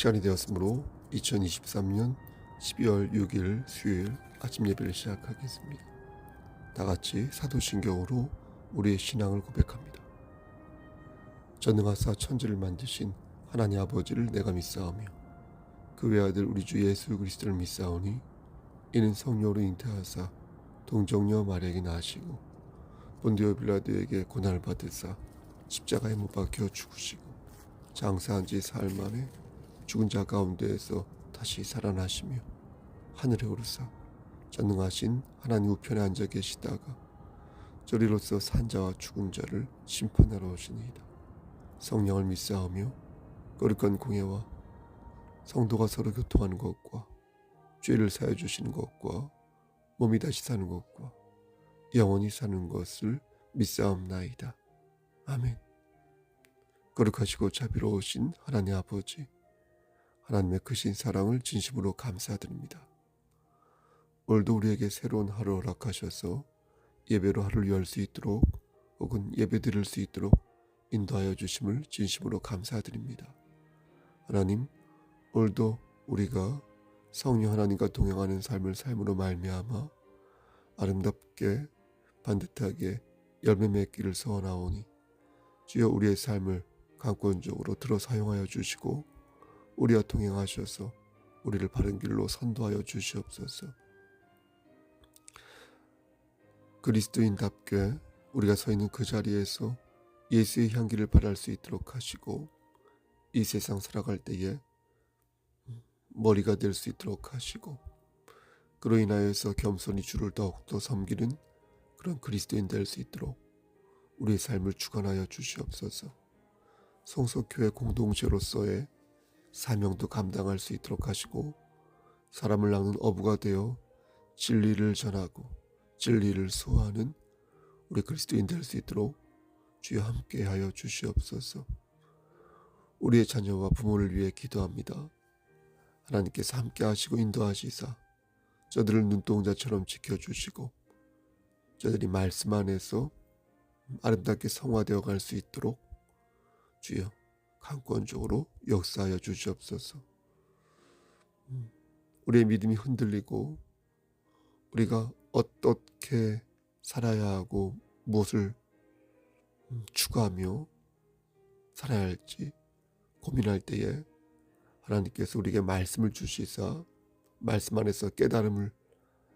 시간이 되었으므로 2023년 12월 6일 수요일 아침 예배를 시작하겠습니다. 다 같이 사도신경으로 우리의 신앙을 고백합니다. 전능하사 천지를 만드신 하나님 아버지를 내가 믿사오며 그 외아들 우리 주 예수 그리스도를 믿사오니 이는 성령으로 잉태하사 동정녀 마리아에게 나시고 본디오 빌라도에게 고난을 받으사 십자가에 못 박혀 죽으시고 장사한 지 사흘 만에 죽은 자 가운데에서 다시 살아나시며 하늘에 오르사 전능하신 하나님 우편에 앉아 계시다가 저리로서 산자와 죽은 자를 심판하러 오시니이다. 성령을 믿사오며 거룩한 공예와 성도가 서로 교통하는 것과 죄를 사해 주시는 것과 몸이 다시 사는 것과 영원히 사는 것을 믿사옵나이다. 아멘. 거룩하시고 자비로우신 하나님 아버지, 하나님의 크신 사랑을 진심으로 감사드립니다. 오늘도 우리에게 새로운 하루 허락하셔서 예배로 하루를 열 수 있도록 혹은 예배 드릴 수 있도록 인도하여 주심을 진심으로 감사드립니다. 하나님, 오늘도 우리가 성령 하나님과 동행하는 삶을 삶으로 말미암아 아름답게 반듯하게 열매 맺기를 소원하오니 주여 우리의 삶을 강권적으로 들어 사용하여 주시고 우리와 동행하셔서 우리를 바른 길로 선도하여 주시옵소서. 그리스도인답게 우리가 서 있는 그 자리에서 예수의 향기를 발할 수 있도록 하시고 이 세상 살아갈 때에 머리가 될 수 있도록 하시고 그로 인하여서 겸손히 주를 더욱더 섬기는 그런 그리스도인 될 수 있도록 우리의 삶을 주관하여 주시옵소서. 성소교회 공동체로서의 사명도 감당할 수 있도록 하시고 사람을 낚는 어부가 되어 진리를 전하고 진리를 수호하는 우리 그리스도인 될 수 있도록 주여 함께하여 주시옵소서. 우리의 자녀와 부모를 위해 기도합니다. 하나님께서 함께하시고 인도하시사 저들을 눈동자처럼 지켜주시고 저들이 말씀 안에서 아름답게 성화되어 갈 수 있도록 주여 강권적으로 역사하여 주시옵소서. 음, 우리의 믿음이 흔들리고 우리가 어떻게 살아야 하고 무엇을 음, 추구하며 살아야 할지 고민할 때에 하나님께서 우리에게 말씀을 주시사 말씀 안에서 깨달음을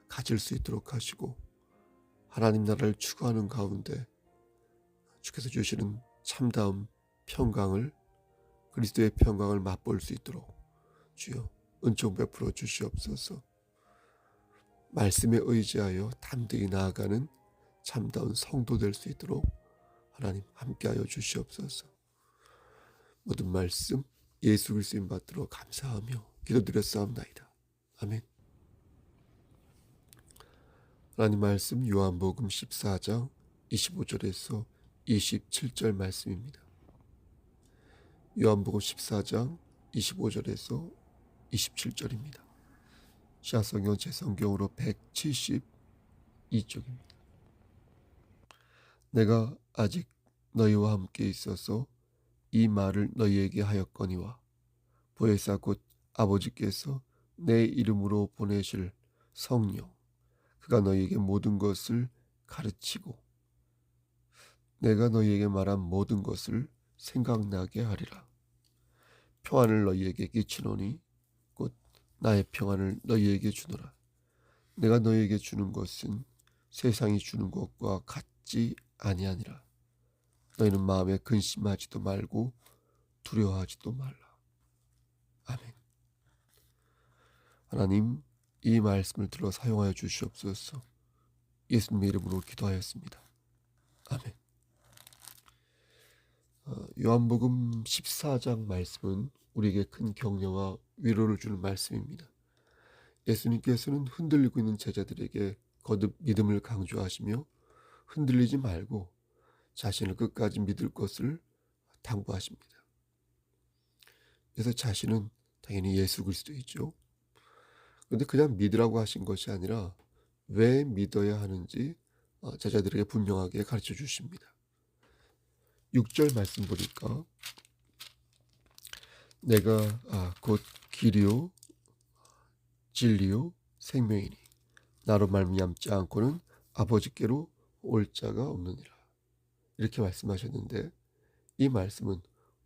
가질 수 있도록 하시고 하나님 나라를 추구하는 가운데 주께서 주시는 참다움 평강을 그리스도의 평강을 맛볼 수 있도록 주여 은총 베풀어 주시옵소서. 말씀에 의지하여 담대히 나아가는 참다운 성도 될 수 있도록 하나님 함께하여 주시옵소서. 모든 말씀 예수 그리스도인 받들어 감사하며 기도드렸사옵나이다. 아멘. 하나님 말씀 요한복음 14장 25절에서 27절 말씀입니다. 요한복음 14장 25절에서 27절입니다. 시아성경 제성경으로 172쪽입니다. 내가 아직 너희와 함께 있어서 이 말을 너희에게 하였거니와 보혜사 곧 아버지께서 내 이름으로 보내실 성령 그가 너희에게 모든 것을 가르치고 내가 너희에게 말한 모든 것을 생각나게 하리라. 평안을 너희에게 끼치노니 곧 나의 평안을 너희에게 주노라. 내가 너희에게 주는 것은 세상이 주는 것과 같지 아니하니라. 너희는 마음에 근심하지도 말고 두려워하지도 말라. 아멘. 하나님 이 말씀을 들어 사용하여 주시옵소서. 예수님의 이름으로 기도하였습니다. 아멘. 어, 요한복음 14장 말씀은 우리에게 큰 격려와 위로를 주는 말씀입니다. 예수님께서는 흔들리고 있는 제자들에게 거듭 믿음을 강조하시며 흔들리지 말고 자신을 끝까지 믿을 것을 당부하십니다. 그래서 자신은 당연히 예수 그리스도이죠. 그런데 그냥 믿으라고 하신 것이 아니라 왜 믿어야 하는지 어, 제자들에게 분명하게 가르쳐 주십니다. 6절 말씀 보니까 내가 아, 곧 길이요 진리요 생명이니 나로 말미암지 않고는 아버지께로 올 자가 없느니라. 이렇게 말씀하셨는데 이 말씀은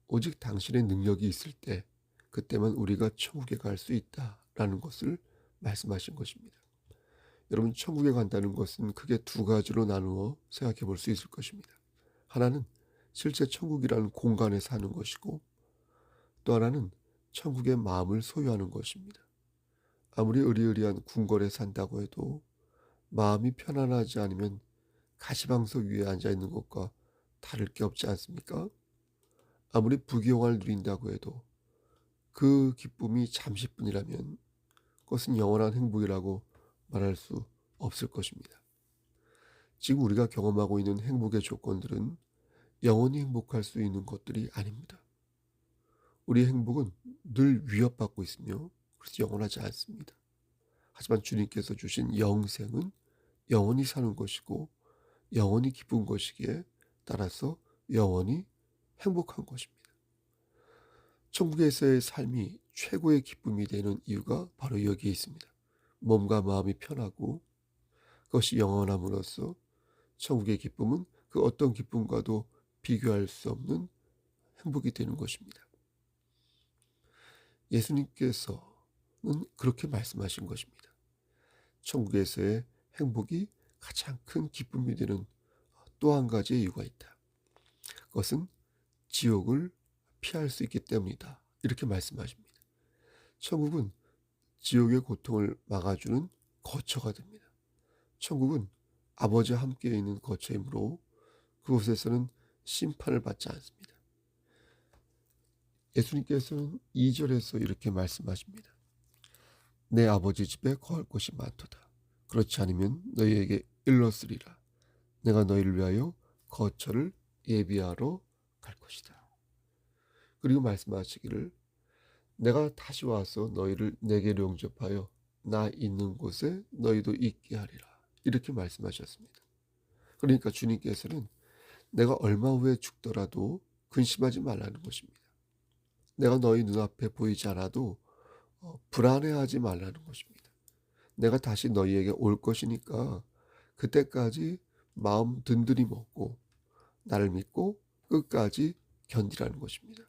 오직 당신의 능력이 있을 때 그때만 우리가 천국에 갈 수 있다라는 것을 말씀하신 것입니다. 여러분 천국에 간다는 것은 크게 두 가지로 나누어 생각해 볼 수 있을 것입니다. 하나는 실제 천국이라는 공간에 사는 것이고 또 하나는 천국의 마음을 소유하는 것입니다. 아무리 의리의리한 궁궐에 산다고 해도 마음이 편안하지 않으면 가시방석 위에 앉아 있는 것과 다를 게 없지 않습니까? 아무리 부귀영화를 누린다고 해도 그 기쁨이 잠시뿐이라면 그것은 영원한 행복이라고 말할 수 없을 것입니다. 지금 우리가 경험하고 있는 행복의 조건들은 영원히 행복할 수 있는 것들이 아닙니다. 우리의 행복은 늘 위협받고 있으며 그래서 영원하지 않습니다. 하지만 주님께서 주신 영생은 영원히 사는 것이고 영원히 기쁜 것이기에 따라서 영원히 행복한 것입니다. 천국에서의 삶이 최고의 기쁨이 되는 이유가 바로 여기에 있습니다. 몸과 마음이 편하고 그것이 영원함으로써 천국의 기쁨은 그 어떤 기쁨과도 비교할 수 없는 행복이 되는 것입니다. 예수님께서는 그렇게 말씀하신 것입니다. 천국에서의 행복이 가장 큰 기쁨이 되는 또 한 가지의 이유가 있다. 그것은 지옥을 피할 수 있기 때문이다. 이렇게 말씀하십니다. 천국은 지옥의 고통을 막아주는 거처가 됩니다. 천국은 아버지와 함께 있는 거처이므로 그곳에서는 심판을 받지 않습니다. 예수님께서는 2절에서 이렇게 말씀하십니다. 내 아버지 집에 거할 곳이 많도다. 그렇지 않으면 너희에게 일렀으리라. 내가 너희를 위하여 거처를 예비하러 갈 것이다. 그리고 말씀하시기를 내가 다시 와서 너희를 내게로 용접하여 나 있는 곳에 너희도 있게 하리라. 이렇게 말씀하셨습니다. 그러니까 주님께서는 내가 얼마 후에 죽더라도 근심하지 말라는 것입니다. 내가 너희 눈앞에 보이지 않아도 어, 불안해하지 말라는 것입니다. 내가 다시 너희에게 올 것이니까 그때까지 마음 든든히 먹고 나를 믿고 끝까지 견디라는 것입니다.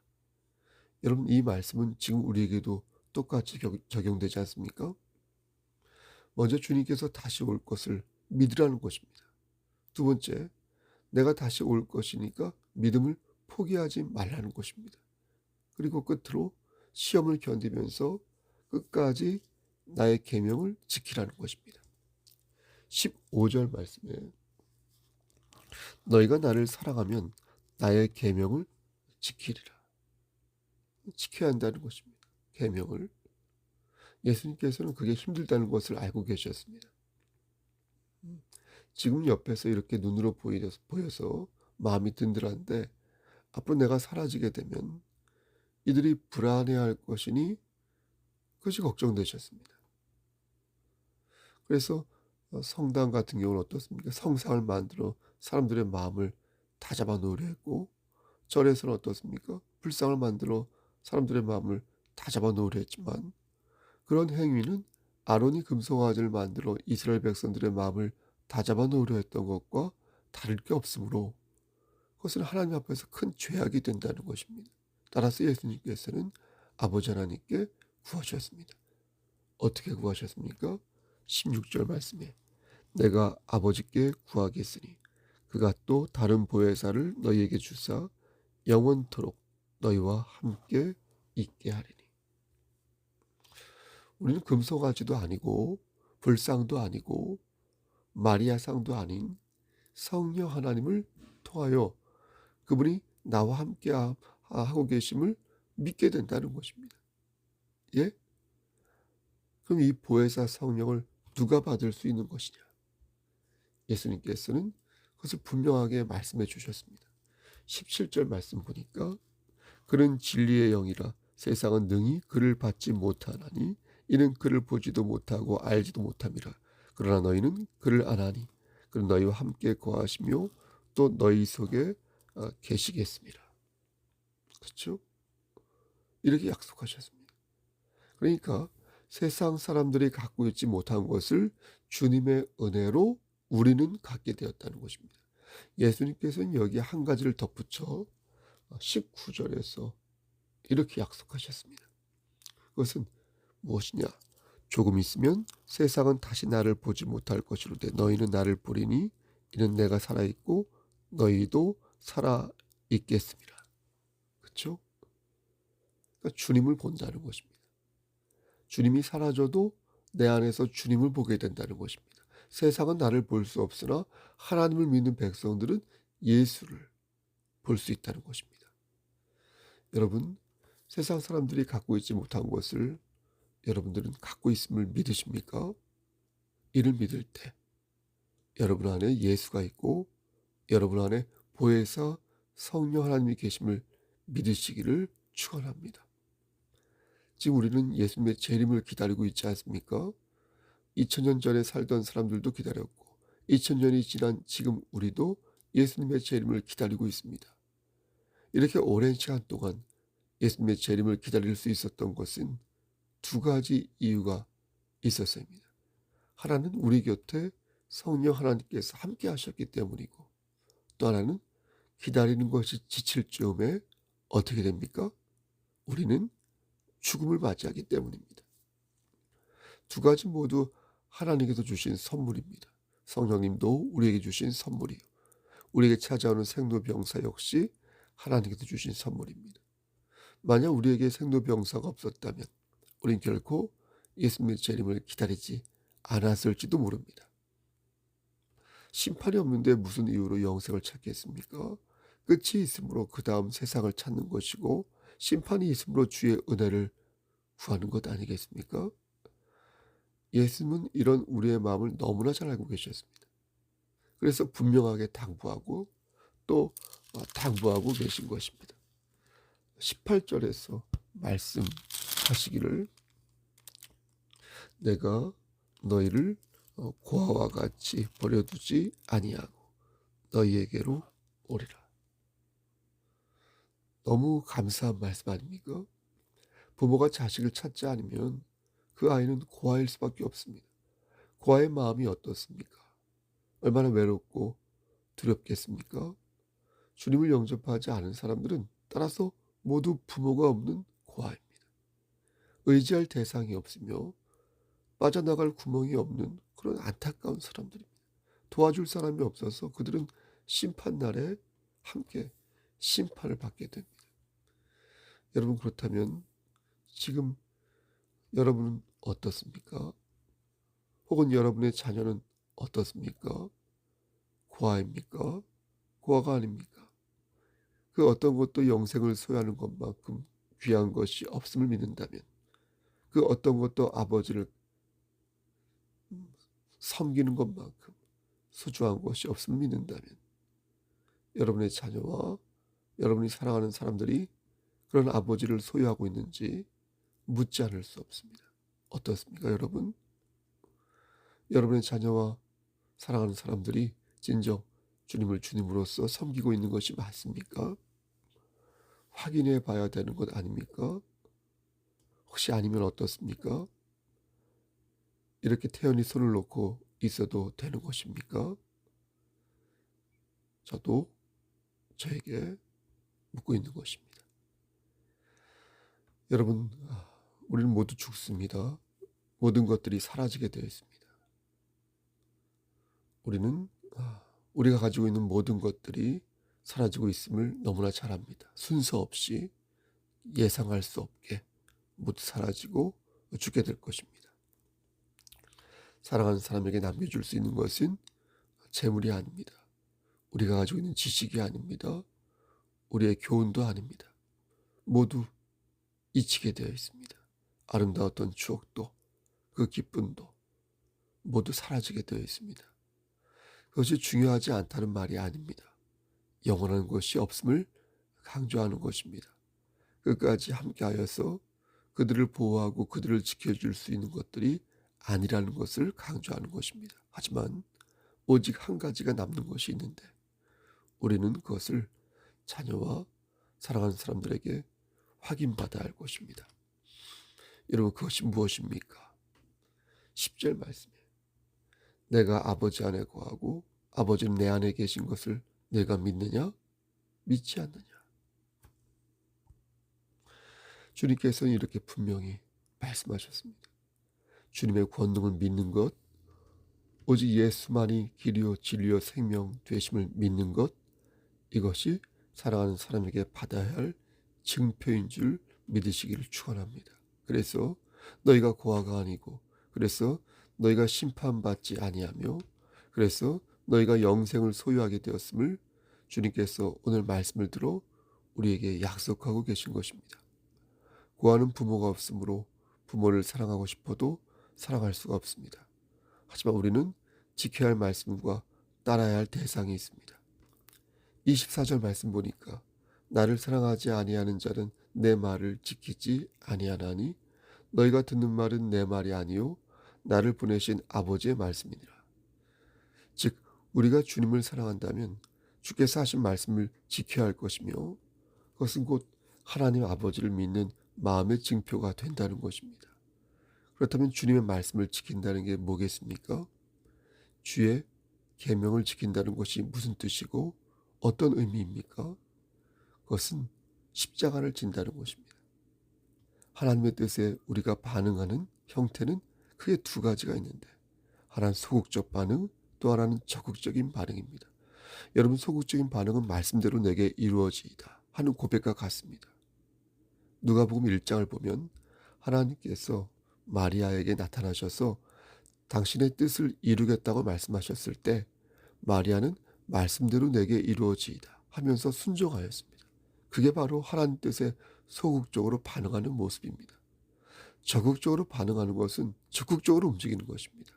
여러분 이 말씀은 지금 우리에게도 똑같이 적용되지 않습니까? 먼저 주님께서 다시 올 것을 믿으라는 것입니다. 두 번째, 내가 다시 올 것이니까 믿음을 포기하지 말라는 것입니다. 그리고 끝으로 시험을 견디면서 끝까지 나의 계명을 지키라는 것입니다. 15절 말씀에 너희가 나를 사랑하면 나의 계명을 지키리라. 지켜야 한다는 것입니다. 계명을 예수님께서는 그게 힘들다는 것을 알고 계셨습니다. 지금 옆에서 이렇게 눈으로 보여서 마음이 든든한데 앞으로 내가 사라지게 되면 이들이 불안해할 것이니 그것이 걱정되셨습니다. 그래서 성당 같은 경우는 어떻습니까? 성상을 만들어 사람들의 마음을 다 잡아 놓으려 했고 절에서는 어떻습니까? 불상을 만들어 사람들의 마음을 다 잡아 놓으려 했지만 그런 행위는 아론이 금송아지를 만들어 이스라엘 백성들의 마음을 다 잡아 놓으려 했던 것과 다를 게 없으므로 그것은 하나님 앞에서 큰 죄악이 된다는 것입니다. 따라서 예수님께서는 아버지 하나님께 구하셨습니다. 어떻게 구하셨습니까? 16절 말씀에 내가 아버지께 구하겠으니 그가 또 다른 보혜사를 너희에게 주사 영원토록 너희와 함께 있게 하리니 우리는 금송아지도 아니고 불상도 아니고 마리아 상도 아닌 성령 하나님을 통하여 그분이 나와 함께 하고 계심을 믿게 된다는 것입니다. 예? 그럼 이 보혜사 성령을 누가 받을 수 있는 것이냐? 예수님께서는 그것을 분명하게 말씀해 주셨습니다. 17절 말씀 보니까 그는 진리의 영이라 세상은 능히 그를 받지 못하나니 이는 그를 보지도 못하고 알지도 못함이라. 그러나 너희는 그를 아나니 그는 너희와 함께 거하시며 또 너희 속에 어, 계시겠습니다. 그렇죠? 이렇게 약속하셨습니다. 그러니까 세상 사람들이 갖고 있지 못한 것을 주님의 은혜로 우리는 갖게 되었다는 것입니다. 예수님께서는 여기 한 가지를 덧붙여 19절에서 이렇게 약속하셨습니다. 그것은 무엇이냐? 조금 있으면 세상은 다시 나를 보지 못할 것이로되 너희는 나를 보리니 이는 내가 살아 있고 너희도 살아 있겠습니다. 그렇죠? 그러니까 주님을 본다는 것입니다. 주님이 사라져도 내 안에서 주님을 보게 된다는 것입니다. 세상은 나를 볼 수 없으나 하나님을 믿는 백성들은 예수를 볼 수 있다는 것입니다. 여러분, 세상 사람들이 갖고 있지 못한 것을 여러분들은 갖고 있음을 믿으십니까? 이를 믿을 때 여러분 안에 예수가 있고 여러분 안에 보혜사 성령 하나님이 계심을 믿으시기를 축원합니다. 지금 우리는 예수님의 재림을 기다리고 있지 않습니까? 2000년 전에 살던 사람들도 기다렸고 2000년이 지난 지금 우리도 예수님의 재림을 기다리고 있습니다. 이렇게 오랜 시간 동안 예수님의 재림을 기다릴 수 있었던 것은 두 가지 이유가 있었습니다. 하나는 우리 곁에 성령 하나님께서 함께 하셨기 때문이고 또 하나는 기다리는 것이 지칠 즈음에 어떻게 됩니까? 우리는 죽음을 맞이하기 때문입니다. 두 가지 모두 하나님께서 주신 선물입니다. 성령님도 우리에게 주신 선물이요. 우리에게 찾아오는 생로병사 역시 하나님께서 주신 선물입니다. 만약 우리에게 생로병사가 없었다면 우린 결코 예수님의 재림을 기다리지 않았을지도 모릅니다. 심판이 없는데 무슨 이유로 영생을 찾겠습니까? 끝이 있으므로 그 다음 세상을 찾는 것이고 심판이 있으므로 주의 은혜를 구하는 것 아니겠습니까? 예수님은 이런 우리의 마음을 너무나 잘 알고 계셨습니다. 그래서 분명하게 당부하고 또 어, 당부하고 계신 것입니다. 18절에서 말씀 하시기를 내가 너희를 어, 고아와 같이 버려두지 아니하고 너희에게로 오리라. 너무 감사한 말씀 아닙니까? 부모가 자식을 찾지 않으면 그 아이는 고아일 수밖에 없습니다. 고아의 마음이 어떻습니까? 얼마나 외롭고 두렵겠습니까? 주님을 영접하지 않은 사람들은 따라서 모두 부모가 없는 고아입니다. 의지할 대상이 없으며 빠져나갈 구멍이 없는 그런 안타까운 사람들입니다. 도와줄 사람이 없어서 그들은 심판날에 함께 심판을 받게 됩니다. 여러분 그렇다면 지금 여러분은 어떻습니까? 혹은 여러분의 자녀는 어떻습니까? 고아입니까? 고아가 아닙니까? 그 어떤 것도 영생을 소유하는 것만큼 귀한 것이 없음을 믿는다면 그 어떤 것도 아버지를 섬기는 것만큼 소중한 것이 없음을 믿는다면 여러분의 자녀와 여러분이 사랑하는 사람들이 그런 아버지를 소유하고 있는지 묻지 않을 수 없습니다. 어떻습니까, 여러분? 여러분의 자녀와 사랑하는 사람들이 진정 주님을 주님으로서 섬기고 있는 것이 맞습니까? 확인해 봐야 되는 것 아닙니까? 혹시 아니면 어떻습니까? 이렇게 태연히 손을 놓고 있어도 되는 것입니까? 저도 저에게 묻고 있는 것입니다. 여러분, 우리는 모두 죽습니다. 모든 것들이 사라지게 되어 있습니다. 우리는 아, 우리가 가지고 있는 모든 것들이 사라지고 있음을 너무나 잘 압니다. 순서 없이 예상할 수 없게 모두 사라지고 죽게 될 것입니다. 사랑하는 사람에게 남겨줄 수 있는 것은 재물이 아닙니다. 우리가 가지고 있는 지식이 아닙니다. 우리의 교훈도 아닙니다. 모두 잊히게 되어 있습니다. 아름다웠던 추억도 그 기쁨도 모두 사라지게 되어 있습니다. 그것이 중요하지 않다는 말이 아닙니다. 영원한 것이 없음을 강조하는 것입니다. 끝까지 함께하여서 그들을 보호하고 그들을 지켜줄 수 있는 것들이 아니라는 것을 강조하는 것입니다. 하지만 오직 한 가지가 남는 것이 있는데 우리는 그것을 자녀와 사랑하는 사람들에게 확인받아야 할 것입니다. 여러분 그것이 무엇입니까? 10절 말씀에 내가 아버지 안에 거하고 아버지는 내 안에 계신 것을 내가 믿느냐? 믿지 않느냐? 주님께서는 이렇게 분명히 말씀하셨습니다. 주님의 권능을 믿는 것, 오직 예수만이 길이요 진리요 생명 되심을 믿는 것, 이것이 사랑하는 사람에게 받아야 할 증표인 줄 믿으시기를 축원합니다. 그래서 너희가 고아가 아니고 그래서 너희가 심판받지 아니하며 그래서 너희가 영생을 소유하게 되었음을 주님께서 오늘 말씀을 들어 우리에게 약속하고 계신 것입니다. 고아는 부모가 없으므로 부모를 사랑하고 싶어도 사랑할 수가 없습니다. 하지만 우리는 지켜야 할 말씀과 따라야 할 대상이 있습니다. 24절 말씀 보니까 나를 사랑하지 아니하는 자는 내 말을 지키지 아니하나니 너희가 듣는 말은 내 말이 아니요 나를 보내신 아버지의 말씀이니라. 즉 우리가 주님을 사랑한다면 주께서 하신 말씀을 지켜야 할 것이며 그것은 곧 하나님 아버지를 믿는 마음의 증표가 된다는 것입니다. 그렇다면 주님의 말씀을 지킨다는 게 뭐겠습니까? 주의 계명을 지킨다는 것이 무슨 뜻이고 어떤 의미입니까? 그것은 십자가를 진다는 것입니다. 하나님의 뜻에 우리가 반응하는 형태는 크게 두 가지가 있는데 하나는 소극적 반응, 또 하나는 적극적인 반응입니다. 여러분 소극적인 반응은 말씀대로 내게 이루어지이다 하는 고백과 같습니다. 누가복음 1장을 보면 하나님께서 마리아에게 나타나셔서 당신의 뜻을 이루겠다고 말씀하셨을 때 마리아는 말씀대로 내게 이루어지이다 하면서 순종하였습니다. 그게 바로 하나님 뜻에 소극적으로 반응하는 모습입니다. 적극적으로 반응하는 것은 적극적으로 움직이는 것입니다.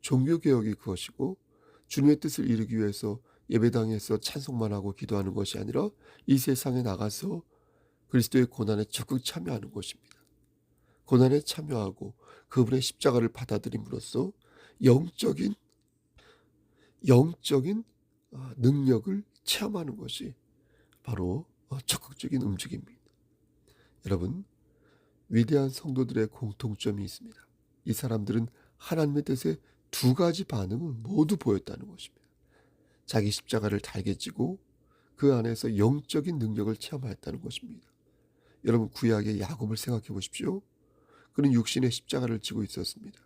종교개혁이 그것이고 주님의 뜻을 이루기 위해서 예배당에서 찬송만 하고 기도하는 것이 아니라 이 세상에 나가서 그리스도의 고난에 적극 참여하는 것입니다. 고난에 참여하고 그분의 십자가를 받아들임으로써 영적인 영적인 아, 능력을 체험하는 것이 바로 어, 적극적인 움직임입니다. 여러분 위대한 성도들의 공통점이 있습니다. 이 사람들은 하나님의 뜻에 두 가지 반응을 모두 보였다는 것입니다. 자기 십자가를 달게 지고 그 안에서 영적인 능력을 체험하였다는 것입니다. 여러분 구약의 야곱을 생각해 보십시오. 그는 육신의 십자가를 지고 있었습니다.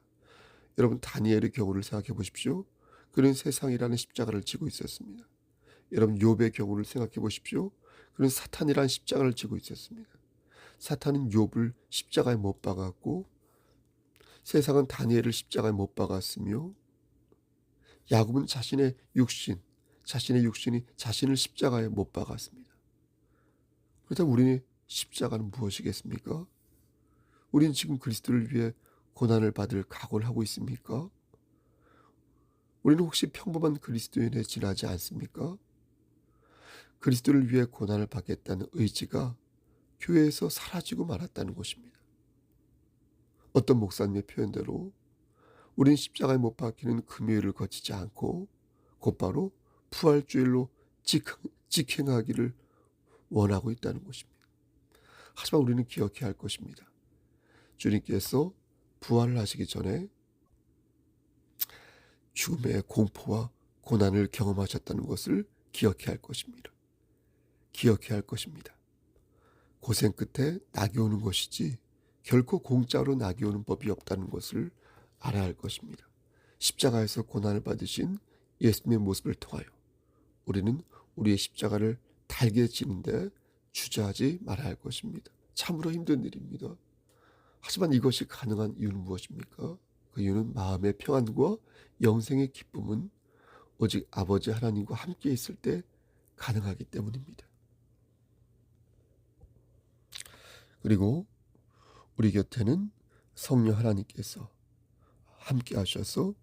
여러분 다니엘의 경우를 생각해 보십시오. 그는 세상이라는 십자가를 지고 있었습니다. 여러분 욥의 경우를 생각해 보십시오. 그는 사탄이라는 십자가를 지고 있었습니다. 사탄은 욥을 십자가에 못 박았고 세상은 다니엘을 십자가에 못 박았으며 야곱은 자신의 육신, 자신의 육신이 자신을 십자가에 못 박았습니다. 그렇다면 우리의 십자가는 무엇이겠습니까? 우리는 지금 그리스도를 위해 고난을 받을 각오를 하고 있습니까? 우리는 혹시 평범한 그리스도인에 지나지 않습니까? 그리스도를 위해 고난을 받겠다는 의지가 교회에서 사라지고 말았다는 것입니다. 어떤 목사님의 표현대로 우린 십자가에 못 박히는 금요일을 거치지 않고 곧바로 부활주일로 직행하기를 원하고 있다는 것입니다. 하지만 우리는 기억해야 할 것입니다. 주님께서 부활을 하시기 전에 죽음의 공포와 고난을 경험하셨다는 것을 기억해야 할 것입니다. 기억해야 할 것입니다. 고생 끝에 낙이 오는 것이지 결코 공짜로 낙이 오는 법이 없다는 것을 알아야 할 것입니다. 십자가에서 고난을 받으신 예수님의 모습을 통하여 우리는 우리의 십자가를 달게 지는데 주저하지 말아야 할 것입니다. 참으로 힘든 일입니다. 하지만 이것이 가능한 이유는 무엇입니까? 그 이유는 마음의 평안과 영생의 기쁨은 오직 아버지 하나님과 함께 있을 때 가능하기 때문입니다. 그리고 우리 곁에는 성령 하나님께서 함께 하셔서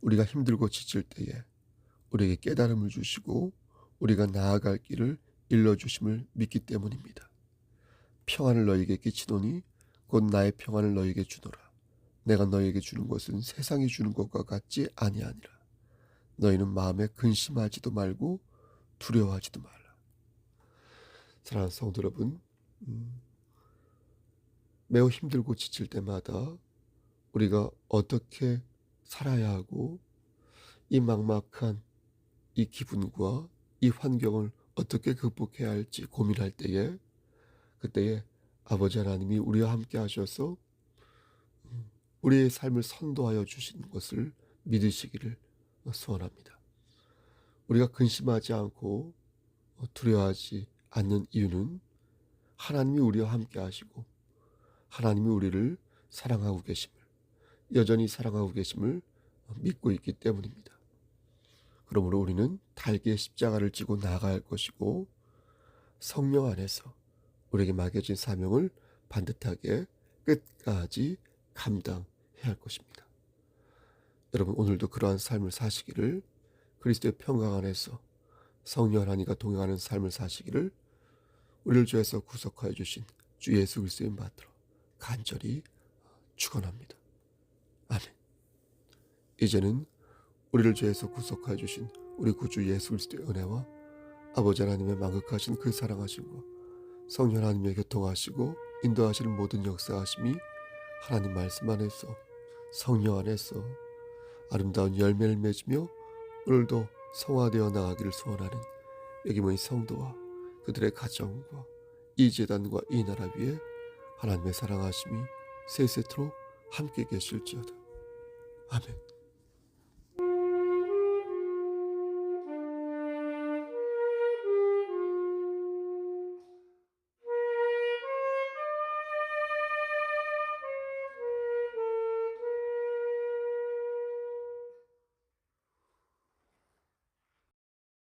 우리가 힘들고 지칠 때에 우리에게 깨달음을 주시고 우리가 나아갈 길을 일러주심을 믿기 때문입니다. 평안을 너에게 끼치노니 곧 나의 평안을 너에게 주노라. 내가 너에게 주는 것은 세상이 주는 것과 같지 아니하니라. 너희는 마음에 근심하지도 말고 두려워하지도 말라. 사랑하는 성도 여러분, 음, 매우 힘들고 지칠 때마다 우리가 어떻게 살아야 하고 이 막막한 이 기분과 이 환경을 어떻게 극복해야 할지 고민할 때에 그때에 아버지 하나님이 우리와 함께 하셔서 음, 우리의 삶을 선도하여 주시는 것을 믿으시기를 소원합니다. 우리가 근심하지 않고 두려워하지 않는 이유는 하나님이 우리와 함께 하시고 하나님이 우리를 사랑하고 계심을 여전히 사랑하고 계심을 믿고 있기 때문입니다. 그러므로 우리는 달기의 십자가를 지고 할 것이고 성령 안에서 우리에게 맡겨진 사명을 반듯하게 끝까지 감당해야 할 것입니다. 여러분 오늘도 그러한 삶을 사시기를 그리스도의 평강 안에서 성령 하나님과 동행하는 삶을 사시기를 우리를 주에서 구속하여 주신 주 예수 그리스도의 받들어 간절히 축원합니다. 아멘. 이제는 우리를 죄에서 구속하여 주신 우리 구주 예수 그리스도의 은혜와 아버지 하나님의 망극하신 그 사랑하심과 성령 하나님의 교통하시고 인도하시는 모든 역사하심이 하나님 말씀 안에서 성령 안에서 아름다운 열매를 맺으며 오늘도 성화되어 나가기를 소원하는 여기 모인 성도와 그들의 가정과 이 재단과 이 나라 위에 하나님의 사랑하심이 세세토록 함께 계실지어다. 아멘.